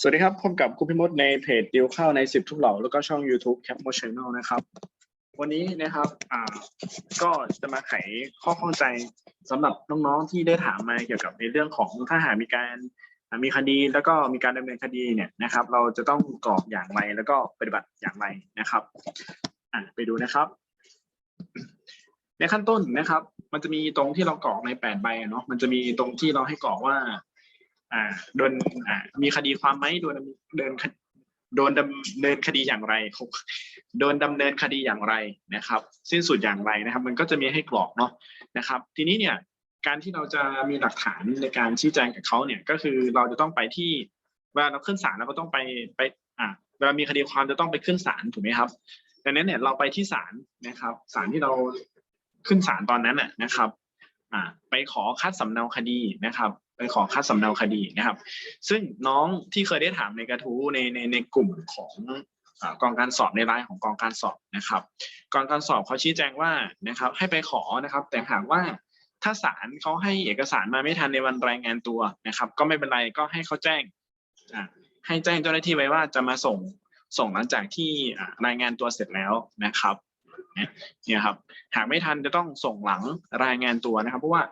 สวัสดีครับพบกับคุณพิมดในเพจดิวข้าวในสิบทุกเหล่าแล้วก็ช่อง YouTube Cap m o Channel นะครับ วันนี้นะครับอ่าก็จะมาไขข้อข้องใจสำหรับน้องๆที่ได้ถามมาเกี่ยวกับในเรื่องของถ้าหากมีการมีคดีแล้วก็มีการดำเนินคดีเนี่ยนะครับ เราจะต้องกรอกอย่างไรแล้วก็ปฏิบัติอย่างไรนะครับอ่าไปดูนะครับ ในขั้นต้นนะครับ มันจะมีตรงที่เรากรอกในแปดใบเนาะมันจะมีตรงที่เราให้กรอกว่า อ่าโดนอ่ามีคดีความไหมโดนเดินคดโดนดำเนินคดีอย่างไรโดนดำเนินคดีอย่างไรนะครับ สิ้นสุดอย่างไรนะครับ มันก็จะมีให้กรอกเนาะนะครับ ทีนี้เนี่ยการที่เราจะมีหลักฐานในการชี้แจงกับเขาเนี่ยก็คือเราจะต้องไปที่เวลาเราขึ้นศาลเราก็ต้องไปไปอ่าเวลามีคดีความจะต้องไปขึ้นศาลถูกไหมครับดังนั้นเนี่ยเราไปที่ศาลนะครับศาลที่เราขึ้นศาลตอนนั้นน่ะนะครับ อ่า ไปขอคัดสำเนาคดีนะครับ ไปขอคัดสำเนาคดีนะครับ ซึ่งน้องที่เคยได้ถามในกระทู้ในในในกลุ่มของกองการสอบในรายของกองการสอบนะครับ กองการสอบเขาชี้แจงว่านะครับให้ไปขอนะครับ แต่หากว่าถ้าศาลเขาให้เอกสารมาไม่ทันในวันรายงานตัวนะครับ ก็ไม่เป็นไรก็ให้เขาแจ้งให้แจ้งเจ้าหน้าที่ไว้ว่าจะมาส่งส่งหลังจากที่รายงานตัวเสร็จแล้วนะครับเนี่ยครับหากไม่ทันจะต้องส่งหลังรายงานตัวนะครับ เพราะว่า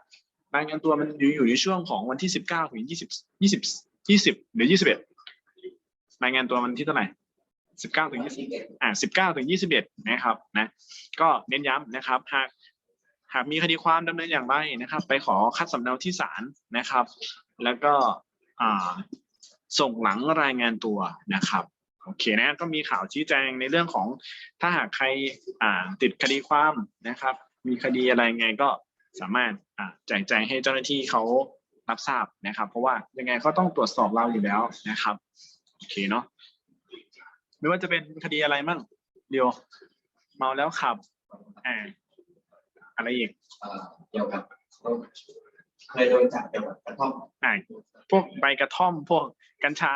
รายงานตัวมันอยู่อยู่ในช่วงของวันที่สิบเก้าถึงยี่สิบยี่สิบยี่สิบหรือยี่สิบเอ็ดรายงานตัววันที่เท่าไหร่สิบเก้าถึงยี่สิบอ่าสิบเก้าถึงยี่สิบเอ็ดนะครับนะก็เน้นย้ำนะครับ หากหากมีคดีความดำเนินอย่างไรนะครับ ไปขอคัดสำเนาที่ศาลนะครับ แล้วก็อ่าส่งหลังรายงานตัวนะครับโอเคนะก็มีข่าวชี้แจงในเรื่องของถ้าหากใครอ่าติดคดีความนะครับ มีคดีอะไรไงก็ สามารถอ่าแจกแจงให้เจ้าหน้าที่เขารับทราบนะครับ เพราะว่ายังไงก็ต้องตรวจสอบเราอยู่แล้วนะครับโอเคเนาะไม่ว่าจะเป็นคดีอะไรมั่งเดียว เมาแล้วขับอ่าอะไรอีกเอ่อเกี่ยวกับเคยโดนจับเกี่ยวกับกระท่อมอ่าพวกใบกระท่อมพวกกัญชา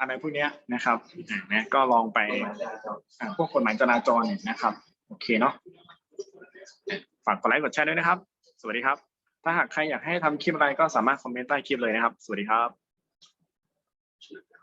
อะไรพวกเนี้ยนะครับอ่านะก็ลองไปกฎหมายจราจรอ่าพวกกฎหมายจราจรเนี่ยนะครับ โอเคเนาะฝากกดไลค์กดแชร์ด้วยนะครับ สวัสดีครับ ถ้าหากใครอยากให้ทำคลิปอะไรก็สามารถคอมเมนต์ใต้คลิปเลยนะครับ สวัสดีครับ